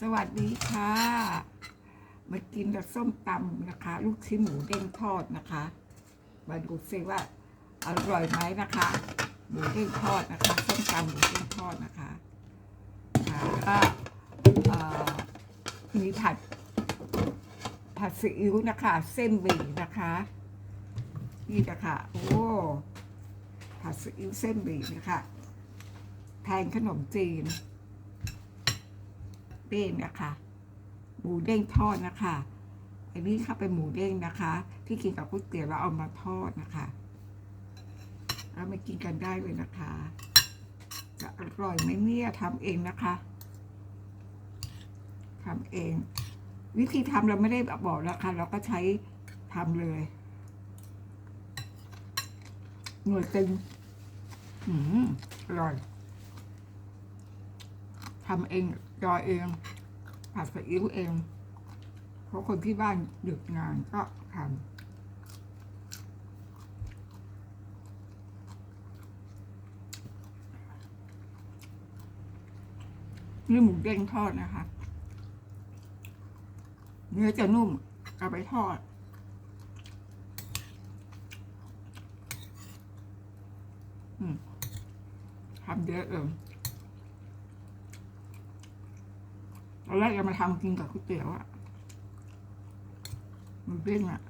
สวัสดีค่ะ มากินกับส้มตำนะคะ ลูกชิ้นหมูเด้งทอดนะคะ มาดูซิว่าอร่อยไหมนะคะ หมูเด้งทอดนะคะ ส้มตำหมูเด้งทอดนะคะค่ะแล้วก็เอ่อมีผัดผัดซีอิ๊วนะคะ เส้นหมี่นะคะ นี่นะคะโอ้ผัดซีอิ๊วเส้นหมี่นะคะ แทนขนมจีน เด้งนะคะ หมูเด้งทอดนะคะ อันนี้ค่ะเป็นหมูเด้งนะคะ ที่กินกับก๋วยเตี๋ยวแล้วเอามาทอดนะคะแล้วมากินกันได้เลยนะคะ จะอร่อยไหมเนี่ยทำเองนะคะทำเอง วิธีทำเราไม่ได้บอกนะคะ เราก็ใช้ทำเลยหน่วยตึงอืมอร่อยทำเอง ดอยเองผัดซีอิ๊วเอง เพราะคนที่บ้านหยุดงานก็ทำนี่หมูเด้งทอดนะคะ เนื้อจะนุ่มเอาไปทอดอืมทำเยอะเลย ตอนแรกจะมาทำกินกับก๋วยเตี๋ยวอะมันเด้งอะ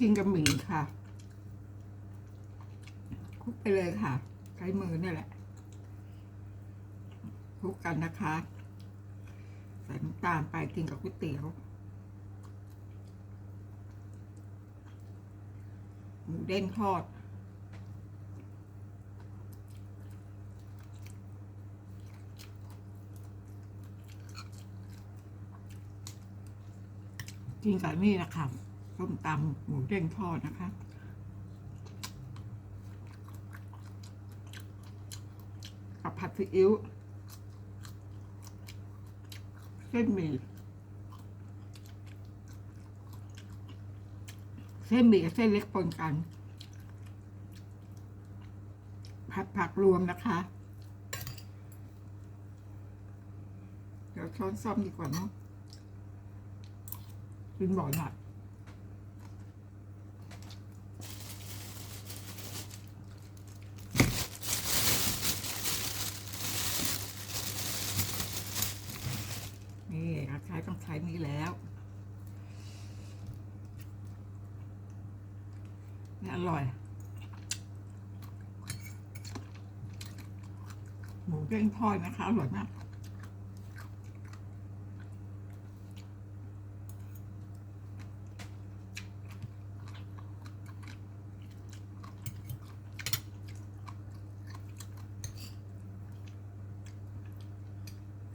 กินกับหมี่ค่ะคลุกไปเลยค่ะ ใช้มือนี่แหละคลุกกันนะคะ ใส่น้ำตาลไปกินกับก๋วยเตี๋ยวหมูเด้งทอดกินกับนี่นะคะ ส้มตำหมูเด้งทอดนะคะ กับผัดซีอิ๊วเส้นหมี่เส้นหมี่กับเส้นเล็กปนกันผัดผักรวมนะคะ เดี๋ยวช้อนซ่อมดีกว่าเนาะกินบ่อยหน่อยเราใช้ต้องใช้นี้แล้วนี่ อร่อย หมูเด้งทอดนะคะ อร่อยมาก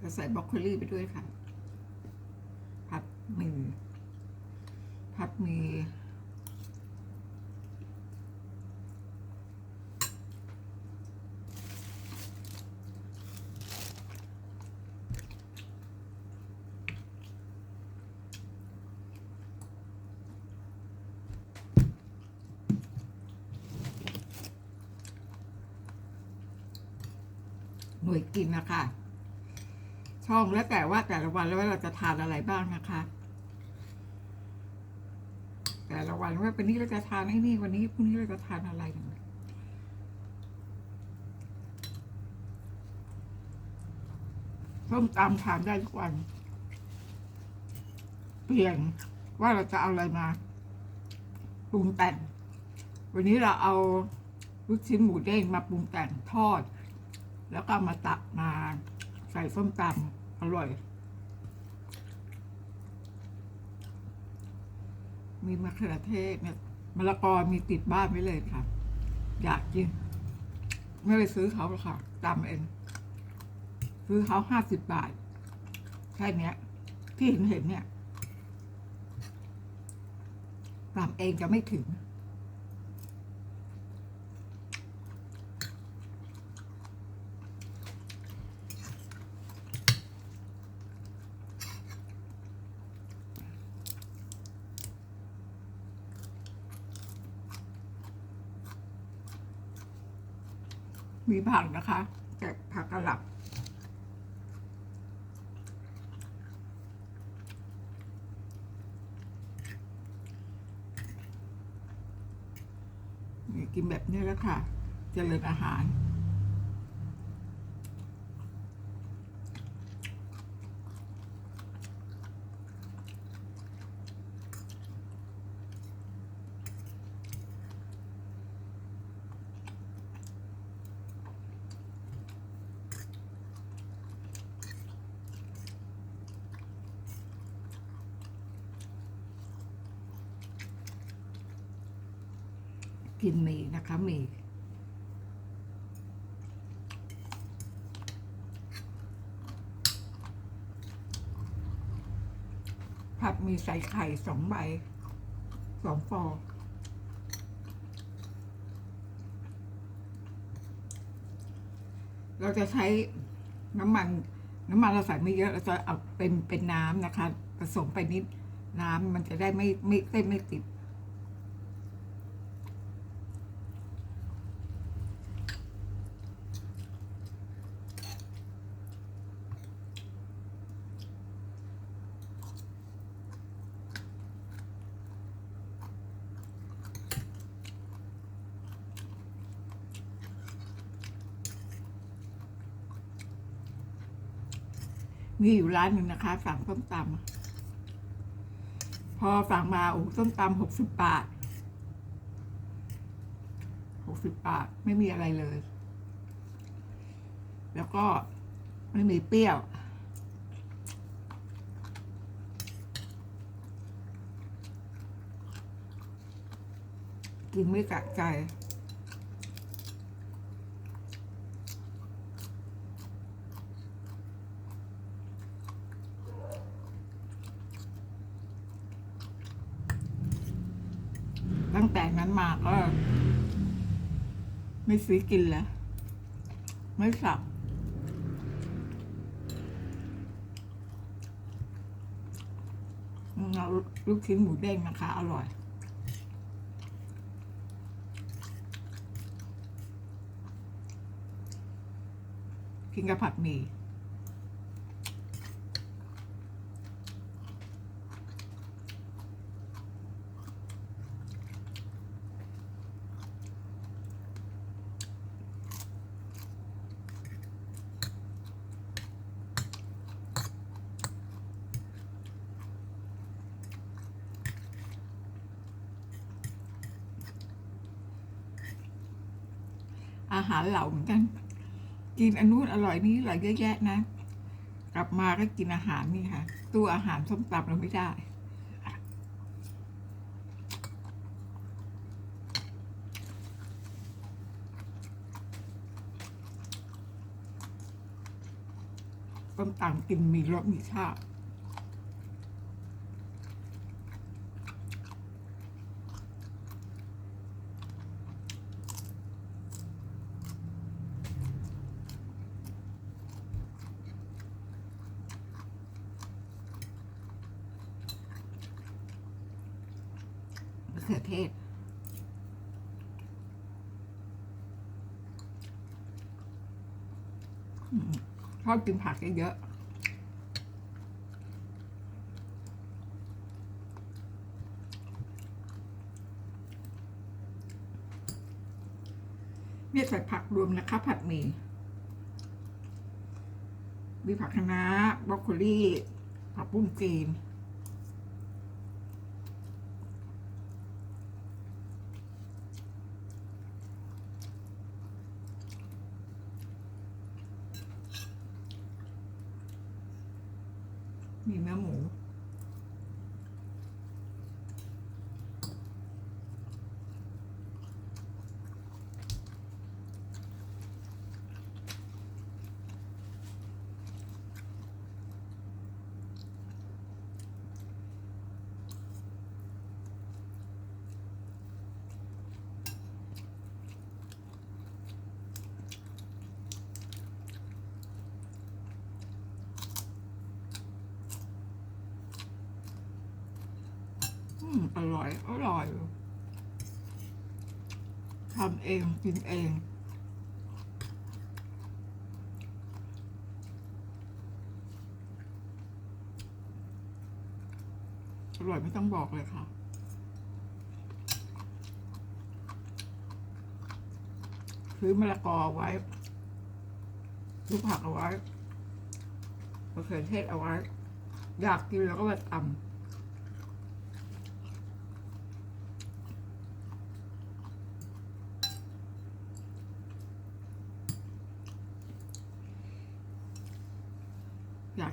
จะใส่บรอกโคลีไปด้วยค่ะ ผัดหมี่ผัดหมี่ หน่วยกินนะคะ ช่องแล้วแต่ว่าแต่ละวันแล้วว่าเราจะทานอะไรบ้างนะคะ แต่ละวันว่าวันนี้เราจะทานไอ้นี่วันนี้พรุ่งนี้เราจะทานอะไรอย่างเงี้ยส้มตำทานได้ทุกวัน เปลี่ยนว่าเราจะเอาอะไรมาปรุงแต่ง วันนี้เราเอาลูกชิ้นหมูเด้งมาปรุงแต่งทอด แล้วก็มาตักมาใส่ส้มตำอร่อย มีมะเขือเทศเนี่ยมะละกอมีติดบ้านไว้เลยค่ะ อยากกิน ไม่ไปซื้อเขาหรอกค่ะตำเองซื้อเขาห้าสิบบาท แค่เนี้ยที่เห็นเห็นเนี่ยตำเองจะไม่ถึง มีผักนะคะ แต่ผักกระหล่ำกินแบบนี้แล้วค่ะ เจริญอาหาร กินหมี่นะคะหมี่ผัดมีใส่ไข่สองใบสองฟองเราจะใช้น้ำมัน น้ำมันเราใส่ไม่เยอะเราจะเอาเป็นเป็นน้ำนะคะ ผสมไปนิดน้ำมันจะได้ไม่ไม่เส้นไม่ติด มีอยู่ร้านหนึ่งนะคะ สั่งส้มตำพอสั่งมาโอ้ส้มตำหกสิบบาทหกสิบบาทไม่มีอะไรเลย แล้วก็ไม่มีเปรี้ยว กินไม่กะใจ แต่นั้นมาก็ ไม่ซื้อกินแล้ว ไม่สั่งเอาลูกชิ้นหมูเด้งนะคะ อร่อยกินกับผัดหมี่ อาหารเหล่าเหมือนกัน กินอันนู้นอร่อยนี้อร่อยเยอะแยะนะ กลับมาก็กินอาหารนี่ค่ะตู้อาหารส้มตำเราไม่ได้ส้มตำกินมีรสมีชาติ มะเขือเทศ ชอบกินผักเยอะๆเนี่ยใส่ผักรวมนะคะ ผัดหมี่มีผักคะน้าบรอกโคลีผักบุ้งจีน อร่อย อร่อยทำเองกินเองอร่อยไม่ต้องบอกเลยค่ะ ซื้อมะละกอไว้ลูกผักเอาไว้มะเขือเทศเอาไว้ อยากกินแล้วก็มาตำ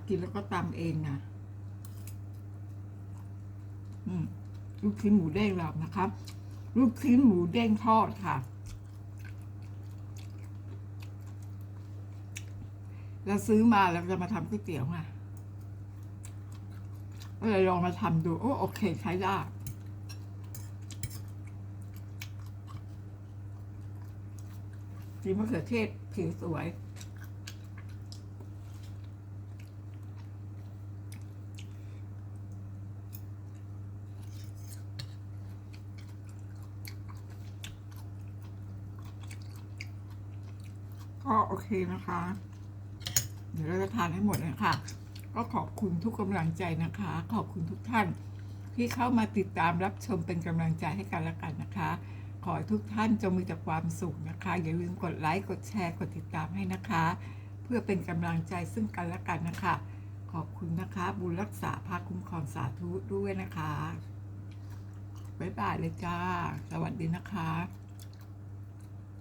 กกินแล้วก็ตำเองนะลูกชิ้นหมูเด้งเรานะครับ ลูกชิ้นหมูเด้งทอดค่ะ เราซื้อมาแล้วจะมาทำก๋วยเตี๋ยวไงก็เลยลองมาทำดู โอ้โอเคใช้ได้สีมะเขือเทศผิวสวย ก็ โอเคนะคะ เดี๋ยวเราจะทานให้หมดเลยค่ะก็ขอบคุณทุกกำลังใจนะคะ ขอบคุณทุกท่าน ที่เข้ามาติดตามรับชมเป็นกำลังใจให้กันและกันนะคะ ขอให้ทุกท่านจงมีแต่ความสุขนะคะ อย่าลืมกดไลค์ กดแชร์ กดติดตามให้นะคะ เพื่อเป็นกำลังใจซึ่งกันและกันนะคะ ขอบคุณนะคะ บุญรักษาภาคคุ้มครองสาธุด้วยนะคะบ๊ายบายเลยจ้า สวัสดีนะคะ